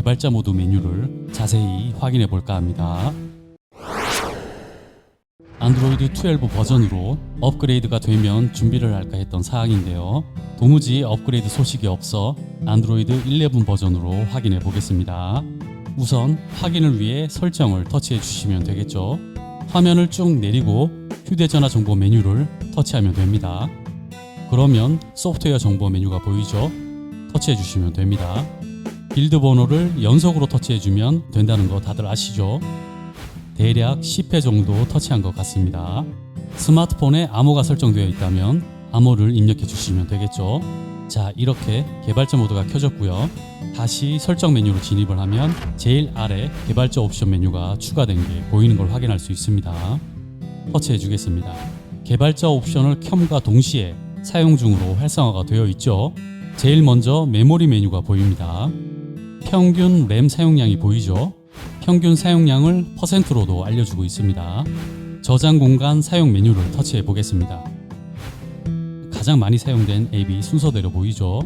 개발자 모드 메뉴를 자세히 확인해 볼까 합니다. 안드로이드 12 버전으로 업그레이드가 되면 준비를 할까 했던 사항인데요. 도무지 업그레이드 소식이 없어 안드로이드 11 버전으로 확인해 보겠습니다. 우선 확인을 위해 설정을 터치해 주시면 되겠죠. 화면을 쭉 내리고 휴대전화 정보 메뉴를 터치하면 됩니다. 그러면 소프트웨어 정보 메뉴가 보이죠? 터치해 주시면 됩니다. 빌드 번호를 연속으로 터치해 주면 된다는 거 다들 아시죠? 대략 10회 정도 터치한 것 같습니다. 스마트폰에 암호가 설정되어 있다면 암호를 입력해 주시면 되겠죠. 자, 이렇게 개발자 모드가 켜졌고요. 다시 설정 메뉴로 진입을 하면 제일 아래 개발자 옵션 메뉴가 추가된 게 보이는 걸 확인할 수 있습니다. 터치해 주겠습니다. 개발자 옵션을 켬과 동시에 사용 중으로 활성화가 되어 있죠. 제일 먼저 메모리 메뉴가 보입니다. 평균 램 사용량이 보이죠. 평균 사용량을 퍼센트로도 알려주고 있습니다. 저장 공간 사용 메뉴를 터치해 보겠습니다. 가장 많이 사용된 앱이 순서대로 보이죠.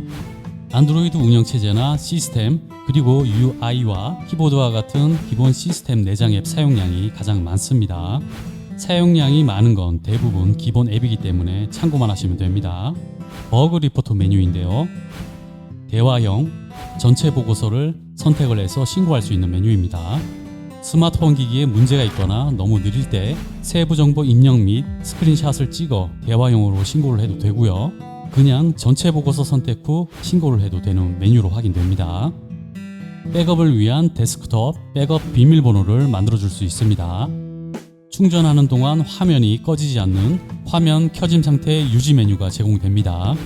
안드로이드 운영체제나 시스템 그리고 UI와 키보드와 같은 기본 시스템 내장 앱 사용량이 가장 많습니다. 사용량이 많은 건 대부분 기본 앱이기 때문에 참고만 하시면 됩니다. 버그 리포트 메뉴인데요. 대화형 전체 보고서를 선택을 해서 신고할 수 있는 메뉴입니다. 스마트폰 기기에 문제가 있거나 너무 느릴 때 세부 정보 입력 및 스크린샷을 찍어 대화용으로 신고를 해도 되고요. 그냥 전체 보고서 선택 후 신고를 해도 되는 메뉴로 확인됩니다. 백업을 위한 데스크톱 백업 비밀번호를 만들어 줄 수 있습니다. 충전하는 동안 화면이 꺼지지 않는 화면 켜짐 상태 유지 메뉴가 제공됩니다.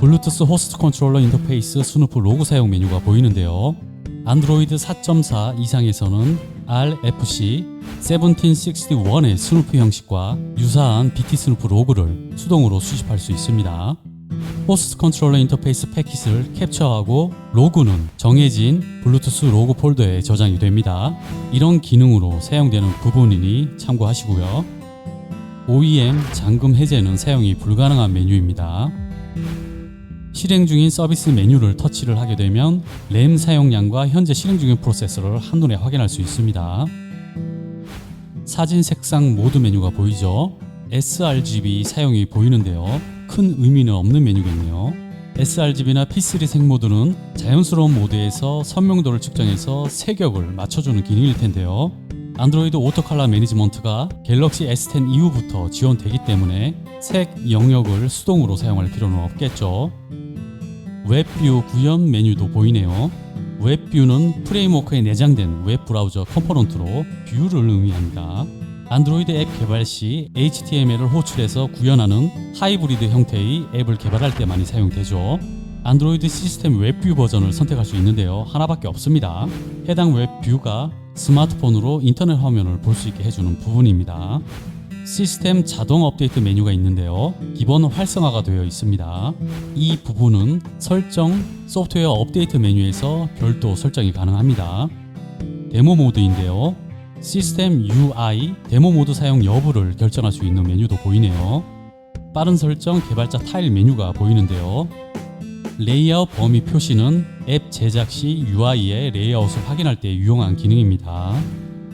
블루투스 호스트 컨트롤러 인터페이스 스누프 로그 사용 메뉴가 보이는데요. 안드로이드 4.4 이상에서는 RFC 1761의 스누프 형식과 유사한 BT 스누프 로그를 수동으로 수집할 수 있습니다. 호스트 컨트롤러 인터페이스 패킷을 캡처하고 로그는 정해진 블루투스 로그 폴더에 저장이 됩니다. 이런 기능으로 사용되는 부분이니 참고하시고요. OEM 잠금 해제는 사용이 불가능한 메뉴입니다. 실행 중인 서비스 메뉴를 터치를 하게 되면 램 사용량과 현재 실행 중인 프로세서를 한눈에 확인할 수 있습니다. 사진 색상 모드 메뉴가 보이죠? sRGB 사용이 보이는데요. 큰 의미는 없는 메뉴겠네요. sRGB나 P3 색모드는 자연스러운 모드에서 선명도를 측정해서 색역을 맞춰주는 기능일 텐데요. 안드로이드 오토 컬러 매니지먼트가 갤럭시 S10 이후부터 지원되기 때문에 색 영역을 수동으로 사용할 필요는 없겠죠. 웹뷰 구현 메뉴도 보이네요. 웹뷰는 프레임워크에 내장된 웹 브라우저 컴포넌트로 뷰를 의미합니다. 안드로이드 앱 개발 시 HTML을 호출해서 구현하는 하이브리드 형태의 앱을 개발할 때 많이 사용되죠. 안드로이드 시스템 웹뷰 버전을 선택할 수 있는데요. 하나밖에 없습니다. 해당 웹뷰가 스마트폰으로 인터넷 화면을 볼 수 있게 해주는 부분입니다. 시스템 자동 업데이트 메뉴가 있는데요. 기본 활성화가 되어 있습니다. 이 부분은 설정 소프트웨어 업데이트 메뉴에서 별도 설정이 가능합니다. 데모 모드인데요. 시스템 UI 데모 모드 사용 여부를 결정할 수 있는 메뉴도 보이네요. 빠른 설정 개발자 타일 메뉴가 보이는데요. 레이아웃 범위 표시는 앱 제작 시 UI의 레이아웃을 확인할 때 유용한 기능입니다.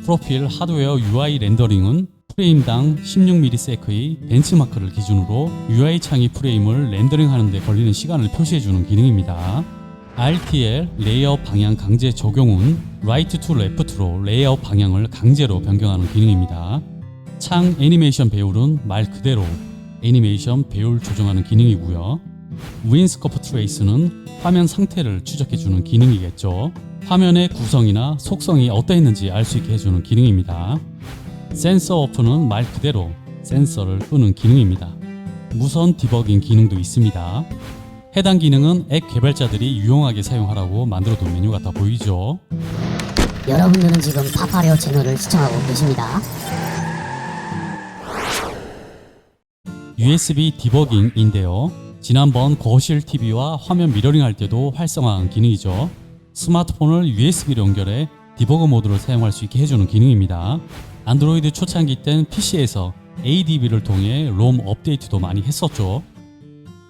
프로필 하드웨어 UI 렌더링은 프레임당 16ms의 벤치마크를 기준으로 UI 창의 프레임을 렌더링하는 데 걸리는 시간을 표시해주는 기능입니다. RTL 레이아웃 방향 강제 적용은 Right to Left로 레이아웃 방향을 강제로 변경하는 기능입니다. 창 애니메이션 배율은 말 그대로 애니메이션 배율 조정하는 기능이고요. 윈스커프 트레이스는 화면 상태를 추적해주는 기능이겠죠. 화면의 구성이나 속성이 어떠했는지 알 수 있게 해주는 기능입니다. 센서 오프는 말 그대로 센서를 끄는 기능입니다. 무선 디버깅 기능도 있습니다. 해당 기능은 앱 개발자들이 유용하게 사용하라고 만들어둔 메뉴 같아 보이죠. 여러분들은 지금 파파레오 채널을 시청하고 계십니다. USB 디버깅인데요. 지난번 거실 TV와 화면 미러링 할 때도 활성화한 기능이죠. 스마트폰을 USB로 연결해 디버그 모드를 사용할 수 있게 해주는 기능입니다. 안드로이드 초창기 땐 PC에서 ADB를 통해 롬 업데이트도 많이 했었죠.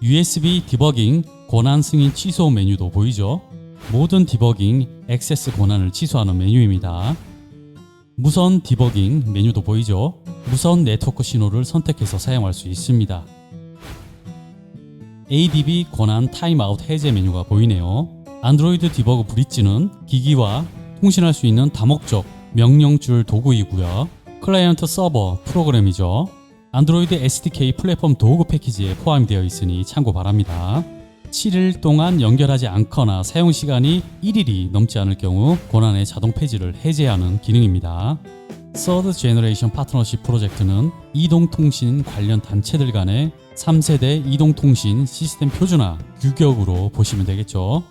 USB 디버깅 권한 승인 취소 메뉴도 보이죠? 모든 디버깅 액세스 권한을 취소하는 메뉴입니다. 무선 디버깅 메뉴도 보이죠? 무선 네트워크 신호를 선택해서 사용할 수 있습니다. ADB 권한 타임아웃 해제 메뉴가 보이네요. 안드로이드 디버그 브릿지는 기기와 통신할 수 있는 다목적 명령줄 도구이고요. 클라이언트 서버 프로그램이죠. 안드로이드 SDK 플랫폼 도구 패키지에 포함되어 있으니 참고 바랍니다. 7일 동안 연결하지 않거나 사용 시간이 1일이 넘지 않을 경우 권한의 자동 폐지를 해제하는 기능입니다. 서드 제너레이션 파트너십 프로젝트는 이동통신 관련 단체들 간의 3세대 이동통신 시스템 표준화 규격으로 보시면 되겠죠.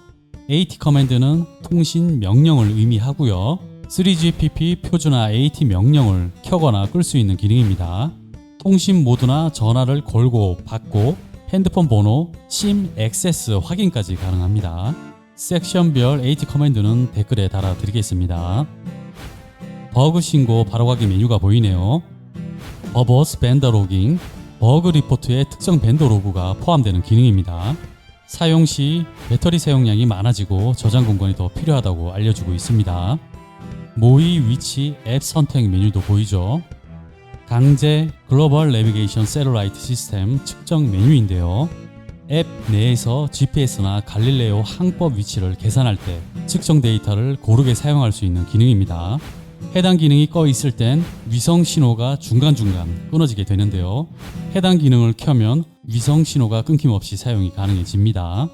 AT 커맨드는 통신 명령을 의미하고요. 3GPP 표준화 AT 명령을 켜거나 끌 수 있는 기능입니다. 통신 모드나 전화를 걸고 받고 핸드폰 번호, 심 액세스 확인까지 가능합니다. 섹션별 AT 커맨드는 댓글에 달아드리겠습니다. 버그 신고 바로가기 메뉴가 보이네요. 버버스 벤더 로깅, 버그 리포트에 특정 벤더 로그가 포함되는 기능입니다. 사용 시 배터리 사용량이 많아지고 저장 공간이 더 필요하다고 알려주고 있습니다. 모의 위치 앱 선택 메뉴도 보이죠. 강제 글로벌 내비게이션 셀룰라이트 시스템 측정 메뉴인데요. 앱 내에서 GPS나 갈릴레오 항법 위치를 계산할 때 측정 데이터를 고르게 사용할 수 있는 기능입니다. 해당 기능이 꺼 있을 땐 위성 신호가 중간중간 끊어지게 되는데요. 해당 기능을 켜면 위성 신호가 끊김없이 사용이 가능해집니다.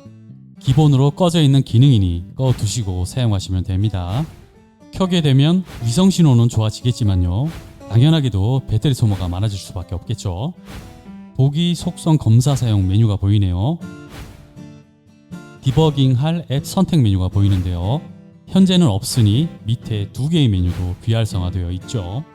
기본으로 꺼져 있는 기능이니 꺼 두시고 사용하시면 됩니다. 켜게 되면 위성 신호는 좋아지겠지만요. 당연하게도 배터리 소모가 많아질 수밖에 없겠죠. 보기 속성 검사 사용 메뉴가 보이네요. 디버깅 할 앱 선택 메뉴가 보이는데요. 현재는 없으니 밑에 두 개의 메뉴도 비활성화되어 있죠.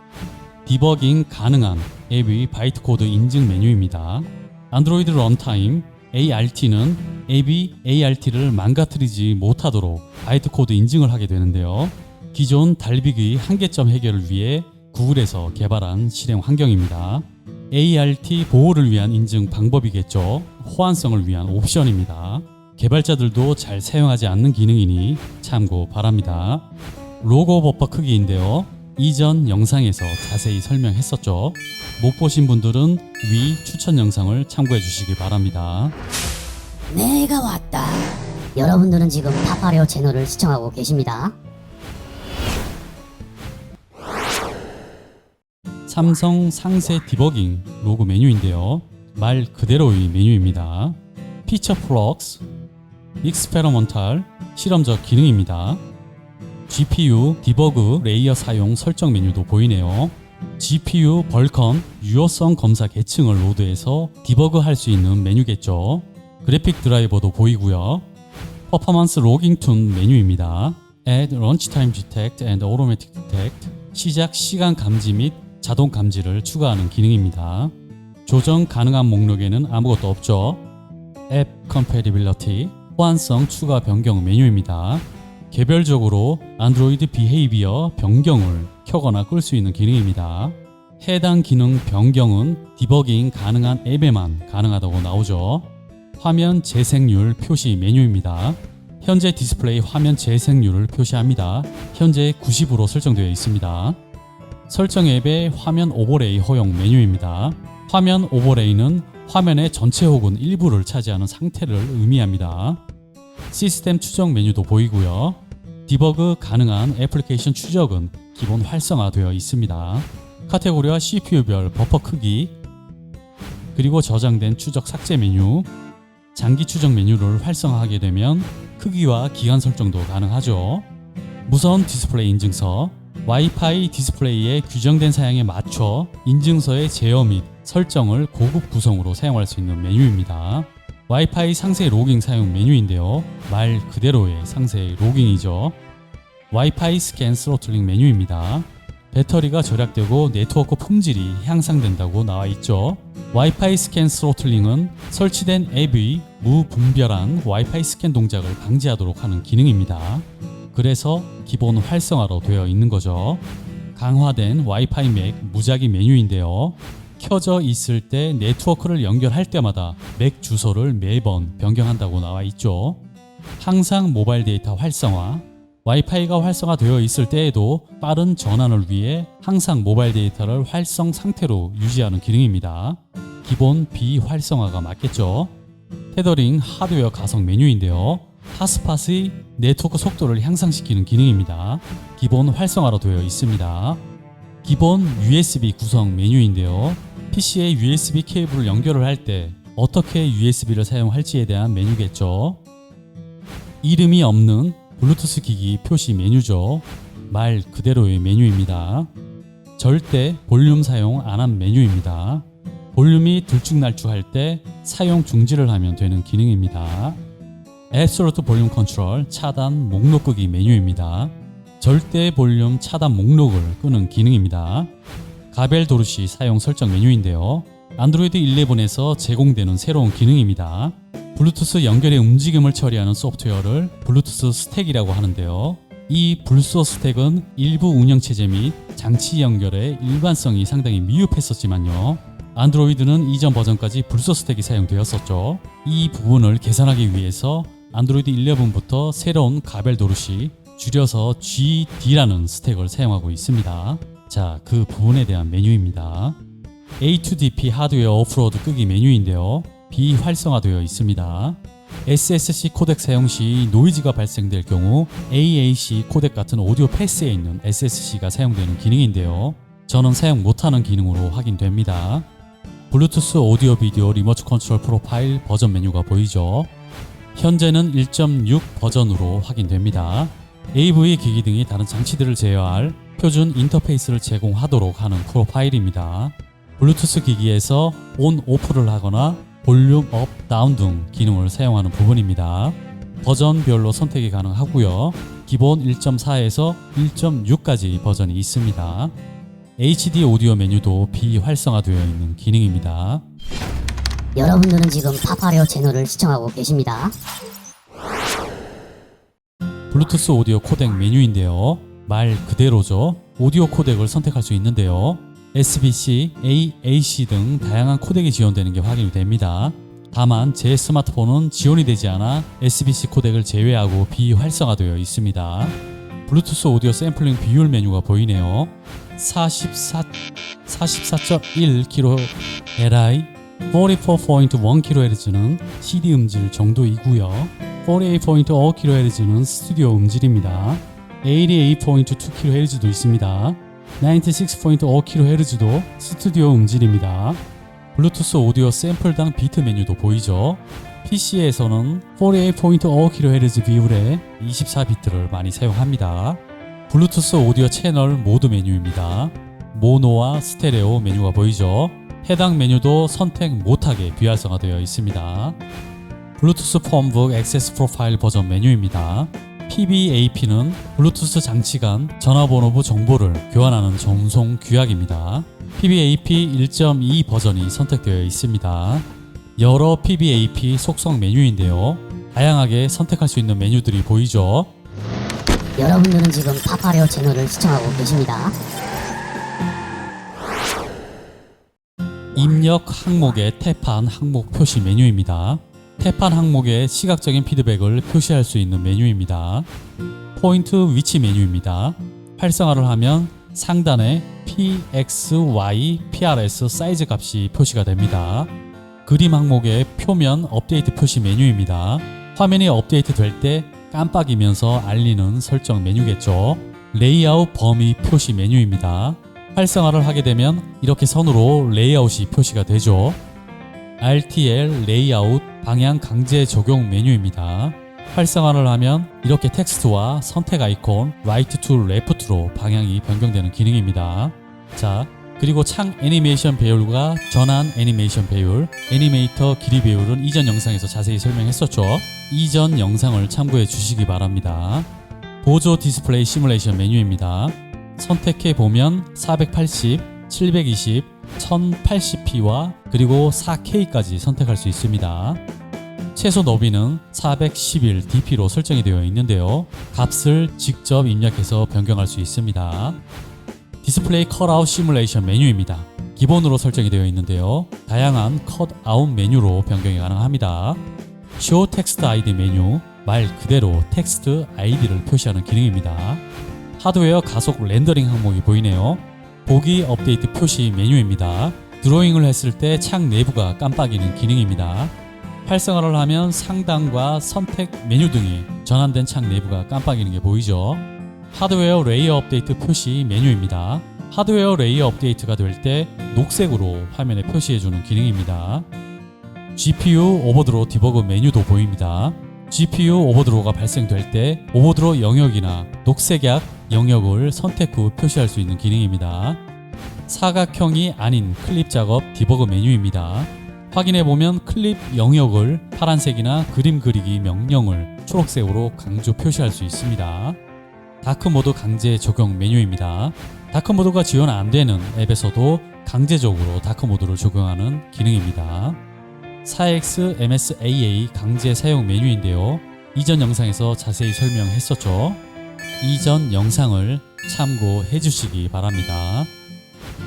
디버깅 가능한 앱의 바이트 코드 인증 메뉴입니다. 안드로이드 런타임 ART는 앱이 ART를 망가뜨리지 못하도록 바이트 코드 인증을 하게 되는데요. 기존 달빅의 한계점 해결을 위해 구글에서 개발한 실행 환경입니다. ART 보호를 위한 인증 방법이겠죠. 호환성을 위한 옵션입니다. 개발자들도 잘 사용하지 않는 기능이니 참고 바랍니다. 로고 버퍼 크기인데요. 이전 영상에서 자세히 설명했었죠. 못 보신 분들은 위 추천 영상을 참고해 주시기 바랍니다. 내가 왔다. 여러분들은 지금 파파레오 채널을 시청하고 계십니다. 삼성 상세 디버깅 로그 메뉴인데요. 말 그대로의 메뉴입니다. 피처 플럭스, 익스페리먼탈, 실험적 기능입니다. GPU 디버그 레이어 사용 설정 메뉴도 보이네요. GPU 벌컨 유효성 검사 계층을 로드해서 디버그 할 수 있는 메뉴겠죠. 그래픽 드라이버도 보이고요. 퍼포먼스 로깅 툰 메뉴입니다. Add Launchtime Detect and Automatic Detect 시작 시간 감지 및 자동 감지를 추가하는 기능입니다. 조정 가능한 목록에는 아무것도 없죠. 앱 Compatibility 호환성 추가 변경 메뉴입니다. 개별적으로 안드로이드 비헤이비어 변경을 켜거나 끌 수 있는 기능입니다. 해당 기능 변경은 디버깅 가능한 앱에만 가능하다고 나오죠. 화면 재생률 표시 메뉴입니다. 현재 디스플레이 화면 재생률을 표시합니다. 현재 90으로 설정되어 있습니다. 설정 앱의 화면 오버레이 허용 메뉴입니다. 화면 오버레이는 화면의 전체 혹은 일부를 차지하는 상태를 의미합니다. 시스템 추적 메뉴도 보이고요. 디버그 가능한 애플리케이션 추적은 기본 활성화되어 있습니다. 카테고리와 CPU별 버퍼 크기, 그리고 저장된 추적 삭제 메뉴, 장기 추적 메뉴를 활성화하게 되면 크기와 기간 설정도 가능하죠. 무선 디스플레이 인증서, 와이파이 디스플레이의 규정된 사양에 맞춰 인증서의 제어 및 설정을 고급 구성으로 사용할 수 있는 메뉴입니다. 와이파이 상세 로깅 사용 메뉴인데요. 말 그대로의 상세 로깅이죠. 와이파이 스캔 스로틀링 메뉴입니다. 배터리가 절약되고 네트워크 품질이 향상된다고 나와 있죠. 와이파이 스캔 스로틀링은 설치된 앱의 무분별한 와이파이 스캔 동작을 방지하도록 하는 기능입니다. 그래서 기본 활성화로 되어 있는 거죠. 강화된 와이파이 맥 무작위 메뉴인데요. 켜져 있을 때 네트워크를 연결할 때마다 맥 주소를 매번 변경한다고 나와 있죠. 항상 모바일 데이터 활성화, 와이파이가 활성화되어 있을 때에도 빠른 전환을 위해 항상 모바일 데이터를 활성 상태로 유지하는 기능입니다. 기본 비활성화가 맞겠죠. 테더링 하드웨어 가성 메뉴인데요. 핫스팟의 네트워크 속도를 향상시키는 기능입니다. 기본 활성화로 되어 있습니다. 기본 USB 구성 메뉴인데요. PC에 USB 케이블을 연결을 할 때 어떻게 USB를 사용할지에 대한 메뉴겠죠. 이름이 없는 블루투스 기기 표시 메뉴죠. 말 그대로의 메뉴입니다. 절대 볼륨 사용 안 한 메뉴입니다. 볼륨이 들쭉날쭉 할 때 사용 중지를 하면 되는 기능입니다. 앱솔루트 볼륨 컨트롤 차단 목록 끄기 메뉴입니다. 절대 볼륨 차단 목록을 끄는 기능입니다. 가벨 도르시 사용 설정 메뉴인데요. 안드로이드 11에서 제공되는 새로운 기능입니다. 블루투스 연결의 움직임을 처리하는 소프트웨어를 블루투스 스택이라고 하는데요. 이 불소 스택은 일부 운영체제 및 장치 연결의 일관성이 상당히 미흡했었지만요. 안드로이드는 이전 버전까지 불소 스택이 사용되었었죠. 이 부분을 개선하기 위해서 안드로이드 11부터 새로운 가벨 도르시 줄여서 GD라는 스택을 사용하고 있습니다. 자, 그 부분에 대한 메뉴입니다. A2DP 하드웨어 오프로드 끄기 메뉴인데요. 비활성화되어 있습니다. SSC 코덱 사용 시 노이즈가 발생될 경우 AAC 코덱 같은 오디오 패스에 있는 SSC가 사용되는 기능인데요. 저는 사용 못하는 기능으로 확인됩니다. 블루투스 오디오 비디오 리모트 컨트롤 프로파일 버전 메뉴가 보이죠. 현재는 1.6 버전으로 확인됩니다. AV 기기 등의 다른 장치들을 제어할 표준 인터페이스를 제공하도록 하는 프로파일입니다. 블루투스 기기에서 온 오프를 하거나 볼륨 업 다운 등 기능을 사용하는 부분입니다. 버전별로 선택이 가능하고요. 기본 1.4에서 1.6까지 버전이 있습니다. HD 오디오 메뉴도 비활성화되어 있는 기능입니다. 여러분들은 지금 파파레오 채널을 시청하고 계십니다. 블루투스 오디오 코덱 메뉴인데요. 말 그대로죠. 오디오 코덱을 선택할 수 있는데요. SBC, AAC 등 다양한 코덱이 지원되는 게 확인이 됩니다. 다만 제 스마트폰은 지원이 되지 않아 SBC 코덱을 제외하고 비활성화되어 있습니다. 블루투스 오디오 샘플링 비율 메뉴가 보이네요. 44, 44.1kHz, 44.1kHz는 CD 음질 정도이고요. 48.5kHz는 스튜디오 음질입니다. 88.2kHz도 있습니다. 96.5kHz도 스튜디오 음질입니다. 블루투스 오디오 샘플당 비트 메뉴도 보이죠? PC에서는 48.5kHz 비율의 24비트를 많이 사용합니다. 블루투스 오디오 채널 모드 메뉴입니다. 모노와 스테레오 메뉴가 보이죠? 해당 메뉴도 선택 못하게 비활성화되어 있습니다. 블루투스 폼북 액세스 프로파일 버전 메뉴입니다. PBAP는 블루투스 장치 간 전화번호부 정보를 교환하는 전송 규약입니다. PBAP 1.2 버전이 선택되어 있습니다. 여러 PBAP 속성 메뉴인데요. 다양하게 선택할 수 있는 메뉴들이 보이죠. 여러분들은 지금 파파레오 채널을 시청하고 계십니다. 입력 항목의 태판 항목 표시 메뉴입니다. 태판 항목의 시각적인 피드백을 표시할 수 있는 메뉴입니다. 포인트 위치 메뉴입니다. 활성화를 하면 상단에 P, X, Y, PRS 사이즈 값이 표시가 됩니다. 그림 항목의 표면 업데이트 표시 메뉴입니다. 화면이 업데이트 될 때 깜빡이면서 알리는 설정 메뉴겠죠. 레이아웃 범위 표시 메뉴입니다. 활성화를 하게 되면 이렇게 선으로 레이아웃이 표시가 되죠. RTL 레이아웃 방향 강제 적용 메뉴입니다. 활성화를 하면 이렇게 텍스트와 선택 아이콘 right to left로 방향이 변경되는 기능입니다. 자, 그리고 창 애니메이션 배율과 전환 애니메이션 배율, 애니메이터 길이 배율은 이전 영상에서 자세히 설명했었죠. 이전 영상을 참고해 주시기 바랍니다. 보조 디스플레이 시뮬레이션 메뉴입니다. 선택해 보면 480, 720, 1080p와 그리고 4K까지 선택할 수 있습니다. 최소 너비는 411dp로 설정이 되어 있는데요. 값을 직접 입력해서 변경할 수 있습니다. 디스플레이 컬아웃 시뮬레이션 메뉴입니다. 기본으로 설정이 되어 있는데요. 다양한 컷 아웃 메뉴로 변경이 가능합니다. 쇼 텍스트 아이디 메뉴 말 그대로 텍스트 아이디를 표시하는 기능입니다. 하드웨어 가속 렌더링 항목이 보이네요. 보기 업데이트 표시 메뉴입니다. 드로잉을 했을 때 창 내부가 깜빡이는 기능입니다. 활성화를 하면 상단과 선택 메뉴 등이 전환된 창 내부가 깜빡이는 게 보이죠. 하드웨어 레이어 업데이트 표시 메뉴입니다. 하드웨어 레이어 업데이트가 될 때 녹색으로 화면에 표시해주는 기능입니다. GPU 오버드로 디버그 메뉴도 보입니다. GPU 오버드로가 발생될 때 오버드로 영역이나 녹색약 영역을 선택 후 표시할 수 있는 기능입니다. 사각형이 아닌 클립 작업 디버그 메뉴입니다. 확인해 보면 클립 영역을 파란색이나 그림 그리기 명령을 초록색으로 강조 표시할 수 있습니다. 다크 모드 강제 적용 메뉴입니다. 다크 모드가 지원 안 되는 앱에서도 강제적으로 다크 모드를 적용하는 기능입니다. 4X MSAA 강제 사용 메뉴인데요. 이전 영상에서 자세히 설명했었죠. 이전 영상을 참고해 주시기 바랍니다.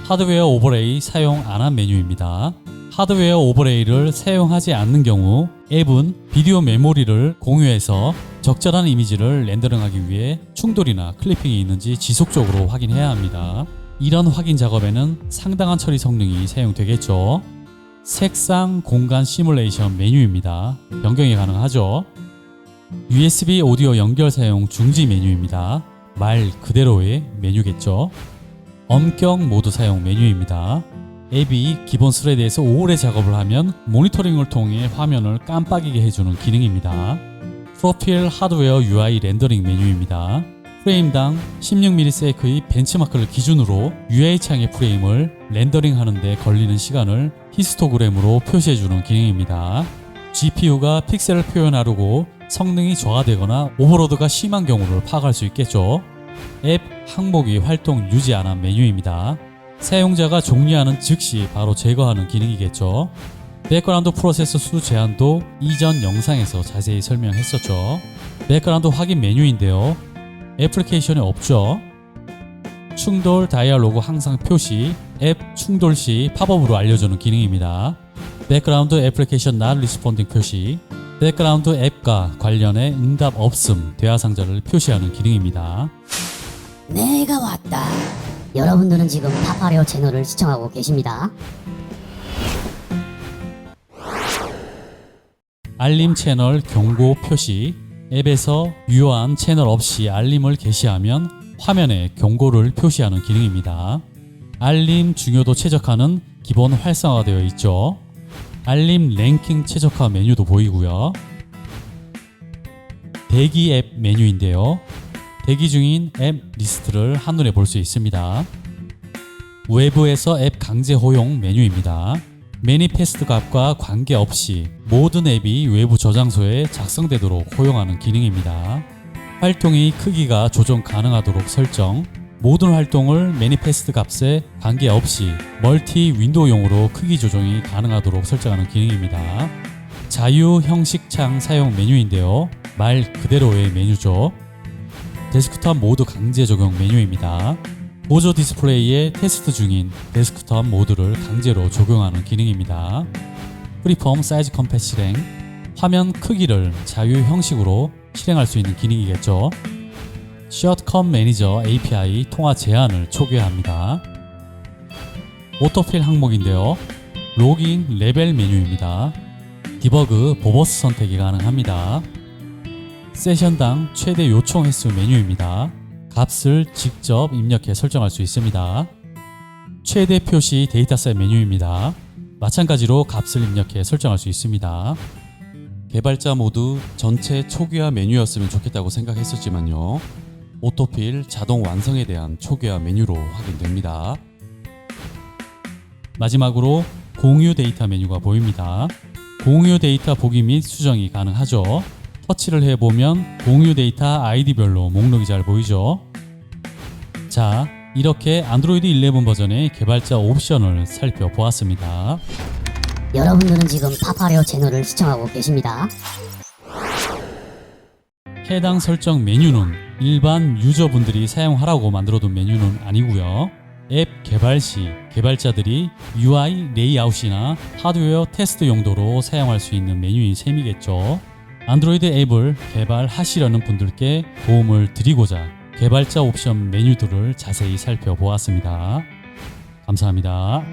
하드웨어 오버레이 사용 안 한 메뉴입니다. 하드웨어 오버레이를 사용하지 않는 경우 앱은 비디오 메모리를 공유해서 적절한 이미지를 렌더링하기 위해 충돌이나 클리핑이 있는지 지속적으로 확인해야 합니다. 이런 확인 작업에는 상당한 처리 성능이 사용되겠죠. 색상 공간 시뮬레이션 메뉴입니다. 변경이 가능하죠. USB 오디오 연결 사용 중지 메뉴입니다. 말 그대로의 메뉴겠죠. 엄격 모드 사용 메뉴입니다. 앱이 기본 스레드에서 오래 작업을 하면 모니터링을 통해 화면을 깜빡이게 해주는 기능입니다. 프로필 하드웨어 UI 렌더링 메뉴입니다. 프레임당 16ms의 벤치마크를 기준으로 UI 창의 프레임을 렌더링 하는데 걸리는 시간을 히스토그램으로 표시해주는 기능입니다. GPU가 픽셀을 표현하려고 성능이 저하되거나 오버로드가 심한 경우를 파악할 수 있겠죠. 앱 항목이 활동 유지 안 한 메뉴입니다. 사용자가 종료하는 즉시 바로 제거하는 기능이겠죠. 백그라운드 프로세서 수 제한도 이전 영상에서 자세히 설명했었죠. 백그라운드 확인 메뉴인데요. 애플리케이션이 없죠. 충돌 다이얼로그 항상 표시, 앱 충돌 시 팝업으로 알려주는 기능입니다. 백그라운드 애플리케이션 not responding 표시, 백그라운드 앱과 관련해 응답 없음 대화 상자를 표시하는 기능입니다. 내가 왔다. 여러분들은 지금 파파레오 채널을 시청하고 계십니다. 알림 채널 경고 표시 앱에서 유효한 채널 없이 알림을 게시하면 화면에 경고를 표시하는 기능입니다. 알림 중요도 최적화는 기본 활성화되어 있죠. 알림 랭킹 최적화 메뉴도 보이고요. 대기 앱 메뉴인데요. 대기 중인 앱 리스트를 한눈에 볼 수 있습니다. 외부에서 앱 강제 호용 메뉴입니다. 매니페스트 값과 관계없이 모든 앱이 외부 저장소에 작성되도록 허용하는 기능입니다. 활동의 크기가 조정 가능하도록 설정, 모든 활동을 매니페스트 값에 관계없이 멀티 윈도우용으로 크기 조정이 가능하도록 설정하는 기능입니다. 자유 형식 창 사용 메뉴인데요. 말 그대로의 메뉴죠. 데스크톱 모드 강제 적용 메뉴입니다. 보조 디스플레이에 테스트 중인 데스크톱 모드를 강제로 적용하는 기능입니다. 프리폼 사이즈 컴패 실행, 화면 크기를 자유 형식으로 실행할 수 있는 기능이겠죠. 숏컷 매니저 API 통화 제한을 초기화합니다. 오토필 항목인데요. 로깅 레벨 메뉴입니다. 디버그 보버스 선택이 가능합니다. 세션당 최대 요청 횟수 메뉴입니다. 값을 직접 입력해 설정할 수 있습니다. 최대 표시 데이터셋 메뉴입니다. 마찬가지로 값을 입력해 설정할 수 있습니다. 개발자 모두 전체 초기화 메뉴였으면 좋겠다고 생각했었지만요. 오토필 자동 완성에 대한 초기화 메뉴로 확인됩니다. 마지막으로 공유 데이터 메뉴가 보입니다. 공유 데이터 보기 및 수정이 가능하죠. 터치를 해보면 공유 데이터 아이디별로 목록이 잘 보이죠. 자, 이렇게 안드로이드 11 버전의 개발자 옵션을 살펴보았습니다. 여러분들은 지금 파파레오 채널을 시청하고 계십니다. 해당 설정 메뉴는 일반 유저분들이 사용하라고 만들어둔 메뉴는 아니고요. 앱 개발 시 개발자들이 UI 레이아웃이나 하드웨어 테스트 용도로 사용할 수 있는 메뉴인 셈이겠죠. 안드로이드 앱을 개발하시려는 분들께 도움을 드리고자 개발자 옵션 메뉴들을 자세히 살펴보았습니다. 감사합니다.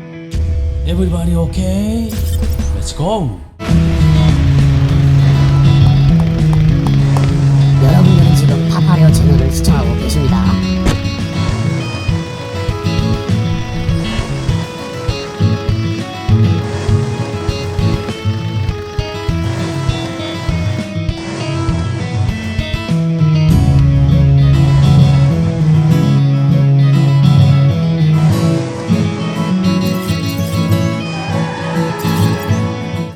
Everybody okay? Let's go!